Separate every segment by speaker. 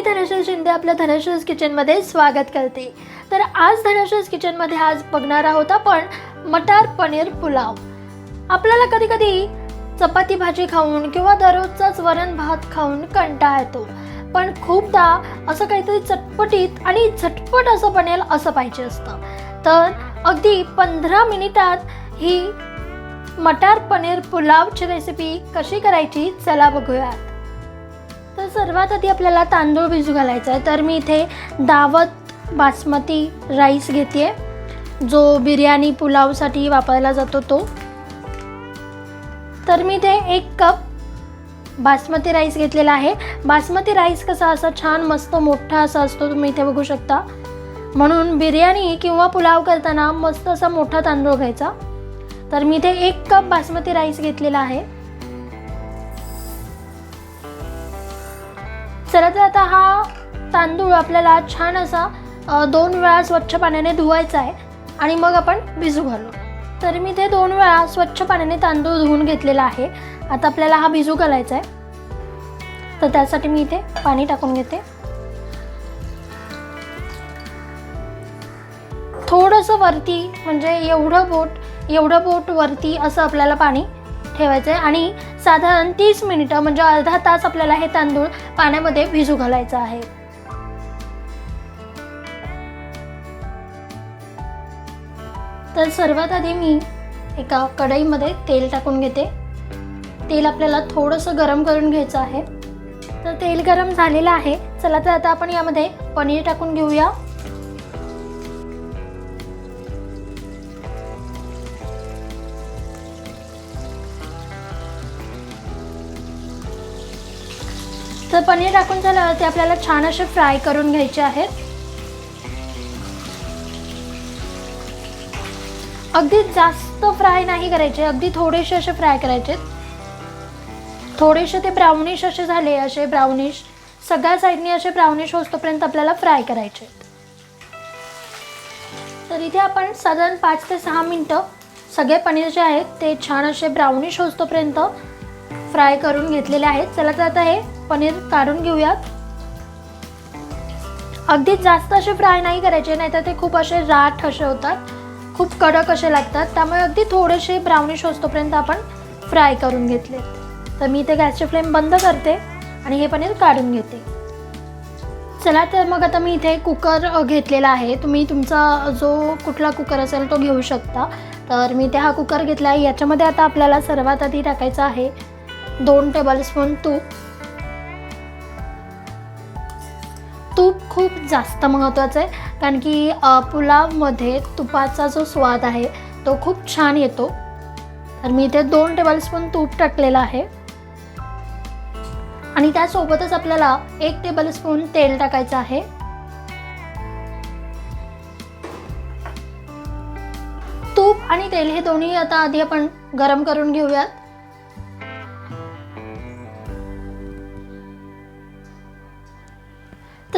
Speaker 1: मी धनश्री शिंदे आपल्या धनश्रीज किचनमध्ये स्वागत करते. तर आज धनश्रीज किचनमध्ये आज बघणार आहोत आपण मटार पनीर पुलाव. आपल्याला कधी कधी चपाती भाजी खाऊन किंवा दररोजचाच वरण भात खाऊन कंटाळा येतो. पण खूपदा असं काहीतरी चटपटीत आणि झटपट असं बनेल असं पाहिजे असतं. तर अगदी पंधरा मिनिटात ही मटार पनीर पुलावची रेसिपी कशी करायची चला बघूयात. सर्वात आधी आपल्याला तांदूळ भिजू घालायचा आहे. तर मी इथे दावत बासमती राईस घेते जो बिर्याणी पुलावसाठी वापरला जातो तो. तर मी इथे एक कप बासमती राईस घेतलेला आहे. बासमती राईस कसा असा छान मस्त मोठा असा असतो तुम्ही इथे बघू शकता. म्हणून बिर्याणी किंवा पुलाव करताना मस्त असा मोठा तांदूळ घ्यायचा. तर मी इथे एक कप बासमती राईस घेतलेला आहे. चला तर आता हा तांदूळ आपल्याला छान असा दोन वेळा स्वच्छ पाण्याने धुवायचा आहे आणि मग आपण भिजू घालू. तर मी ते दोन वेळा स्वच्छ पाण्याने तांदूळ धुवून घेतलेला आहे. आता आपल्याला हा भिजू घालायचा आहे. तर त्यासाठी मी इथे पाणी टाकून घेते. थोडंसं वरती म्हणजे एवढं बोट एवढं बोट वरती असं आपल्याला पाणी ठेवायचं आहे आणि साधारण तीस मिनिटं म्हणजे अर्धा तास आपल्याला हे तांदूळ पाण्यामध्ये भिजू घालायचं आहे. तर सर्वात आधी मी एका कढईमध्ये तेल टाकून घेते. तेल आपल्याला थोडंसं गरम करून घ्यायचं आहे. तर तेल गरम झालेलं आहे. चला तर आता आपण यामध्ये पनीर टाकून घेऊया. तर पनीर टाकून झालं ते आपल्याला छान असे फ्राय करून घ्यायचे आहेत. अगदी जास्त फ्राय नाही करायचे अगदी थोडेसे असे फ्राय करायचे. थोडेसे ते ब्राउनिश असे झाले असे ब्राउनिश सगळ्या साईडनी असे ब्राउनिश होतोपर्यंत आपल्याला फ्राय करायचे. तर इथे आपण साधारण पाच ते सहा मिनटं सगळे पनीर जे आहेत ते छान असे ब्राउनिश होतोपर्यंत फ्राय करून घेतलेले आहेत. चला तर आता हे पनीर काढून घेऊयात. अगदी जास्त असे फ्राय नाही करायचे नाहीतर ते खूप असे राठ असे होतात. खूप कडक असे लागतात. त्यामुळे अगदी थोडेसे ब्राउनिश होतोपर्यंत आपण फ्राय करून घेतले. तर मी इथे गॅसची फ्लेम बंद करते आणि हे पनीर काढून घेते. चला तर मग आता मी इथे कुकर घेतलेला आहे. तुम्ही तुमचा जो कुठला कुकर असेल तो घेऊ शकता. तर मी इथे हा कुकर घेतला आहे. याच्यामध्ये आता आपल्याला सर्वात आधी टाकायचं आहे दोन टेबलस्पून तूप. खूप जास्त महत्त्वाचं आहे. कारण की पुलावमध्ये तुपाचा जो स्वाद आहे तो खूप छान येतो. तर मी इथे दोन टेबलस्पून तूप टाकलेलं आहे. आणि त्यासोबतच आपल्याला एक टेबलस्पून तेल टाकायचं आहे. तूप आणि तेल हे दोन्ही आता आधी आपण गरम करून घेऊयात.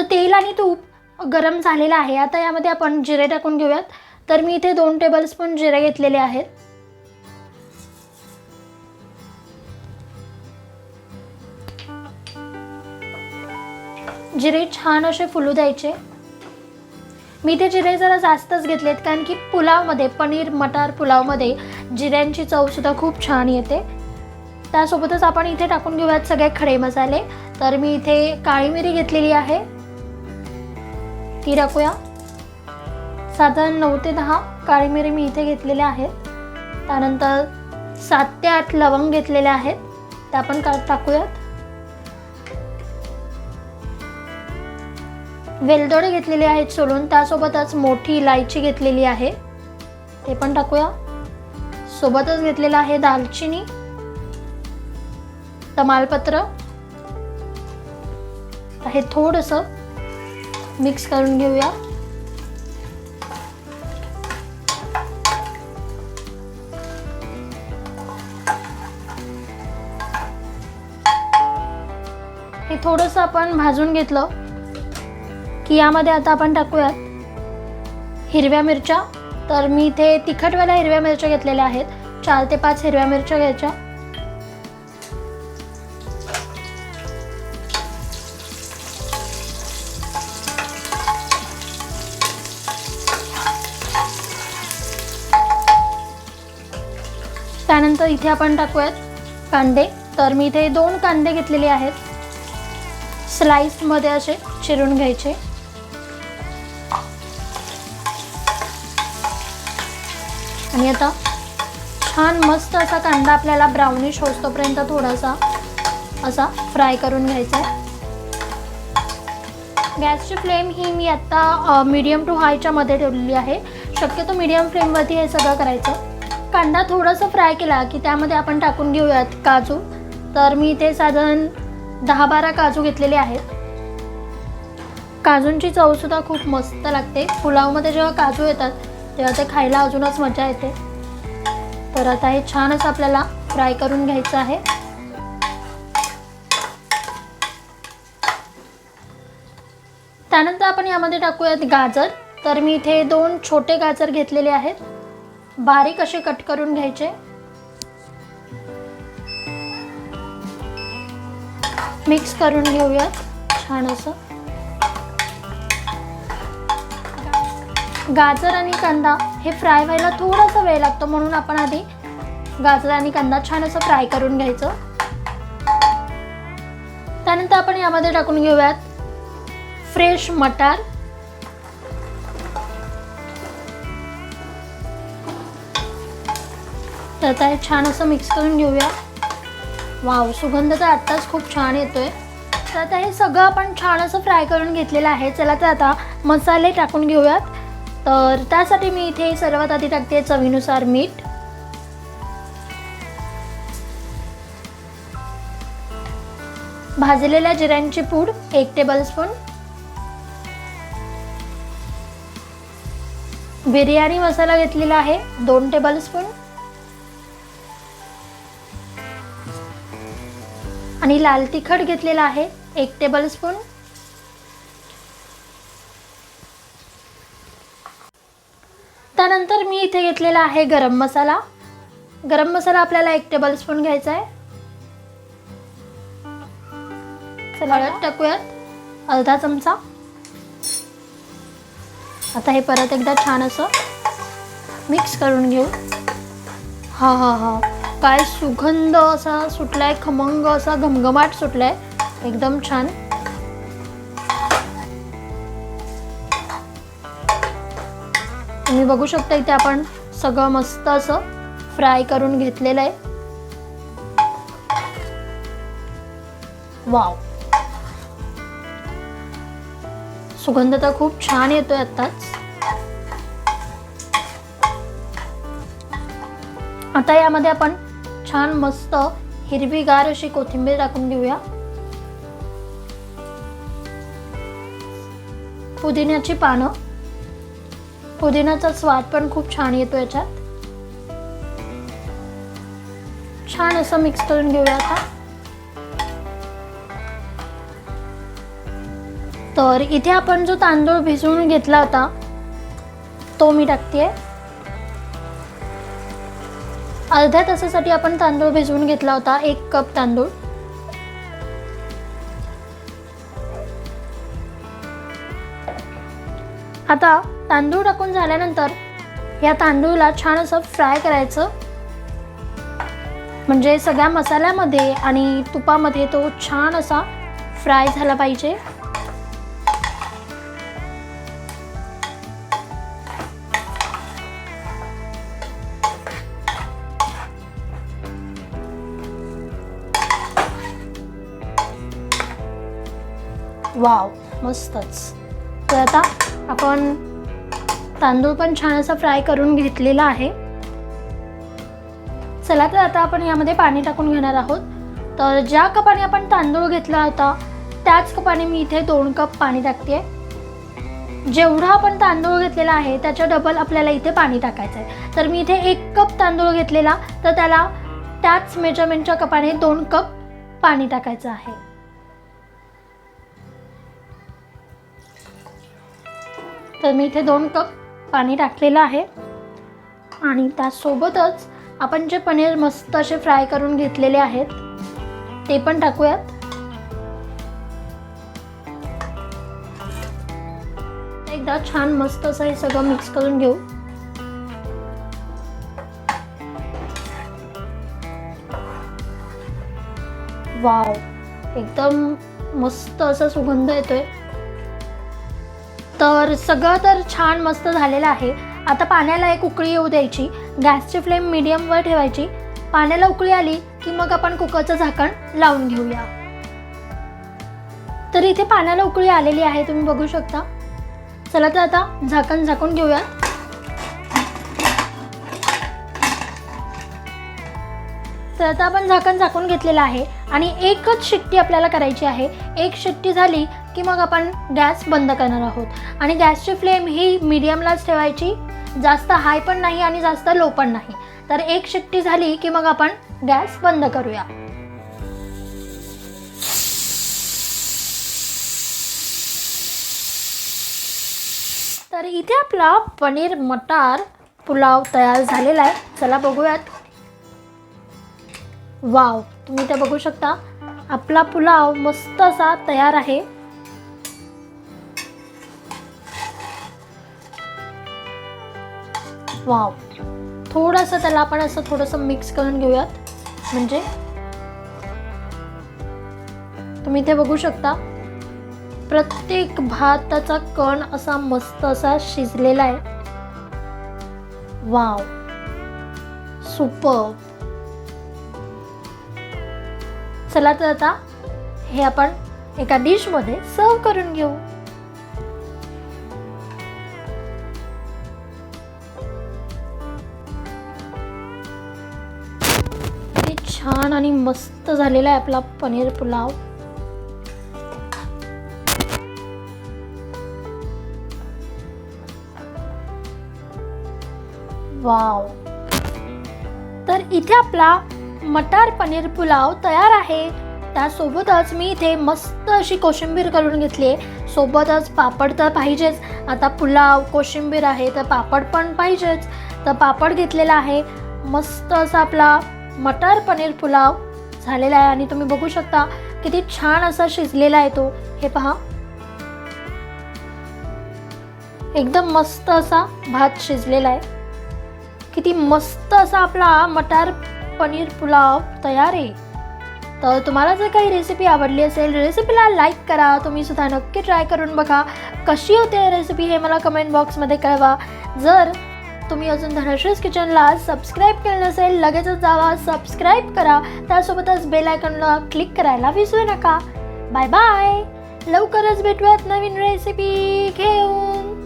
Speaker 1: तर तेल आणि तूप गरम झालेलं आहे. आता यामध्ये आपण जिरे टाकून घेऊयात. तर मी इथे दोन टेबलस्पून जिरे घेतलेले आहेत. जिरे छान असे फुलू द्यायचे. मी ते जिरे जरा जास्तच घेतलेत कारण की पुलावमध्ये पनीर मटार पुलावमध्ये जिऱ्यांची चवसुद्धा खूप छान येते. त्यासोबतच आपण इथे टाकून घेऊयात सगळे खडे मसाले. तर मी इथे काळी मिरी घेतलेली आहे. ती टाकूया साधारण नऊ ते दहा काळी मिरी मी इथे घेतलेल्या आहेत. त्यानंतर सात ते आठ लवंग घेतलेल्या आहेत. त्या पण का टाकूयात. वेलदोडे घेतलेले आहेत सोलून. त्यासोबतच मोठी इलायची घेतलेली आहे. ते पण टाकूया. सोबतच घेतलेलं आहे दालचिनी तमालपत्र. हे थोडंसं. मिक्स करून घेऊया. हे थोडंसं आपण भाजून घेतलं की यामध्ये आता आपण टाकूयात हिरव्या मिरच्या. तर मी इथे तिखटवाल्या हिरव्या मिरच्या घेतलेल्या आहेत. चार ते पाच हिरव्या मिरच्या घ्यायच्या. इथे आपण टाकूयात कांदे. तर मी इथे दोन कांदे घेतलेले आहेत. स्लाइसमध्ये असे चिरून घ्यायचे. आणि आता छान मस्त असा कांदा आपल्याला ब्राउनिश होतोपर्यंत थोडासा असा फ्राय करून घ्यायचा आहे. गॅसची फ्लेम ही मी आत्ता मीडियम टू हायच्या मध्ये ठेवलेली आहे. शक्यतो मीडियम फ्लेमवरती हे सगळं करायचं. कांदा थोडासा फ्राय केला की त्यामध्ये आपण टाकून घेऊयात काजू. तर मी इथे साधारण दहा बारा काजू घेतलेले आहेत. काजूंची चवसुद्धा खूप मस्त लागते. पुलावमध्ये जेव्हा काजू येतात तेव्हा ते खायला अजूनच मजा येते. तर आता हे छान असं आपल्याला फ्राय करून घ्यायचं आहे. त्यानंतर आपण यामध्ये टाकूयात गाजर. तर मी इथे दोन छोटे गाजर घेतलेले आहेत. बारीक असे कट करून घ्यायचे. मिक्स करून घेऊयात छान असं. गाजर आणि कांदा हे फ्राय व्हायला थोडासा वेळ लागतो म्हणून आपण आधी गाजर आणि कांदा छान असं फ्राय करून घ्यायचं. त्यानंतर आपण यामध्ये टाकून घेऊयात फ्रेश मटार. तर आता हे छान असं मिक्स करून घेऊया. वाव सुगंध तर आत्ताच खूप छान येतोय. तर आता हे सगळं आपण छान असं फ्राय करून घेतलेलं आहे. चला तर आता मसाले टाकून घेऊयात. तर त्यासाठी मी इथे सर्वात आधी टाकते चवीनुसार मीठ. भाजलेल्या जिऱ्यांची पूड एक टेबलस्पून बिर्याणी मसाला घेतलेला आहे दोन टेबलस्पून आणि लाल तिखट घेतलेला आहे. एक टेबलस्पून त्यानंतर मी इथे घेतलेला आहे गरम मसाला. गरम मसाला आपल्याला एक टेबलस्पून घ्यायचा आहे. चला हळद. टाकूयात. अर्धा चमचा. आता हे परत एकदा छान असं मिक्स करून घेऊ. हा हा हा. काय सुगंध असा सुटलाय खमंग असा घमघमाट सुटलाय. एकदम छान. तुम्ही बघू शकता इथे आपण सगळं मस्त असं फ्राय करून घेतलेलं आहे. वाव. सुगंध तर खूप छान येतोय आत्ताच. आता यामध्ये आपण छान मस्त हिरवीगार अशी कोथिंबीर टाकून घेऊया. पुदिन्याची पानं. पुदिन्याचा स्वाद पण खूप छान येतो याच्यात. छान असं मिक्स करून घेऊया आता. तर इथे आपण जो तांदूळ भिजवून घेतला होता तो मी टाकते अर्ध्या तासासाठी आपण तांदूळ भिजवून घेतला होता एक कप तांदूळ. आता तांदूळ टाकून झाल्यानंतर या तांदूळला छान असं फ्राय करायचं. म्हणजे सगळ्या मसाल्यामध्ये आणि तुपामध्ये तो छान असा फ्राय झाला पाहिजे. वाव मस्तच. तर आता आपण तांदूळ पण छान असा फ्राय करून घेतलेला आहे. चला तर आता आपण यामध्ये पाणी टाकून घेणार आहोत. तर ज्या कपाने आपण तांदूळ घेतला होता त्याच कपाने मी इथे दोन कप पाणी टाकते. जेवढा आपण तांदूळ घेतलेला आहे त्याच्या डबल आपल्याला इथे पाणी टाकायचं आहे. तर मी इथे एक कप तांदूळ घेतलेला तर त्याला त्याच मेजरमेंटच्या कपाने दोन कप पाणी टाकायचं आहे. तर मी इथे दोन कप पाणी टाकलेलं आहे. आणि त्यासोबतच आपण जे पनीर मस्त असे फ्राय करून घेतलेले आहेत ते पण टाकूयात. एकदा छान मस्त असं हे सगळं मिक्स करून घेऊ. वाव एकदम मस्त असा सुगंध येतोय. तर सगळं तर छान मस्त झालेलं आहे. आता पाण्याला एक उकळी येऊ द्यायची. गॅसची फ्लेम मिडियमवर ठेवायची. पाण्याला उकळी आली की मग आपण कुकरचं झाकण लावून घेऊया. तर इथे पाण्याला उकळी आलेली आहे तुम्ही बघू शकता. चला तर आता झाकण झाकून घेऊया तर आता आपण झाकण झाकून घेतलेलं आहे आणि एकच शिट्टी आपल्याला करायची आहे. एक शिट्टी झाली की मग आपण गॅस बंद करणार आहोत. आणि गॅसची फ्लेम ही मीडियमलाच ठेवायची. जास्त हाय पण नाही आणि जास्त लो पण नाही. तर एक शिट्टी झाली की मग आपण गॅस बंद करूया. तर इथे आपला पनीर मटार पुलाव तयार झालेला आहे. चला बघूयात. वाव तुम्ही ते बघू शकता. आपला पुलाव मस्त असा तयार आहे. वाव. थोडंसं त्याला आपण असं थोडंसं मिक्स करून घेऊयात. म्हणजे तुम्ही इथे बघू शकता प्रत्येक भाताचा कण असा मस्त असा शिजलेला आहे. वाव. सुपर चला तर आता हे आपण एका डिशमध्ये सर्व करून घेऊ. छान आणि मस्त झालेला आहे आपला पनीर पुलाव. वाव. तर इथे आपला मटार पनीर पुलाव तयार आहे. त्यासोबतच मी इथे मस्त अशी कोशिंबीर करून घेतली आहे. सोबतच पापड तर पाहिजेच. आता पुलाव कोशिंबीर आहे तर पापड पण पाहिजेच. तर पापड घेतलेला आहे. मस्त असा आपला मटार पनीर पुलाव झालेला आहे आणि तुम्ही बघू शकता किती छान असा शिजलेला आहे तो. हे पहा. एकदम मस्त असा भात शिजलेला आहे. किती मस्त असा आपला मटार पनीर पुलाव तयार आहे. तर तुम्हाला जर काही रेसिपी आवडली असेल रेसिपीला लाईक करा. तुम्ही सुद्धा नक्की ट्राय करून बघा. कशी होते रेसिपी हे मला कमेंट बॉक्समध्ये कळवा. जर तुम्ही अजून धनश्रीज किचनला सबस्क्राईब केलं नसेल लगेचच जावा सबस्क्राईब करा. त्यासोबतच बेल आयकॉनला क्लिक करायला विसरू नका. बाय बाय लवकरच भेटूयात नवीन रेसिपी घेऊन.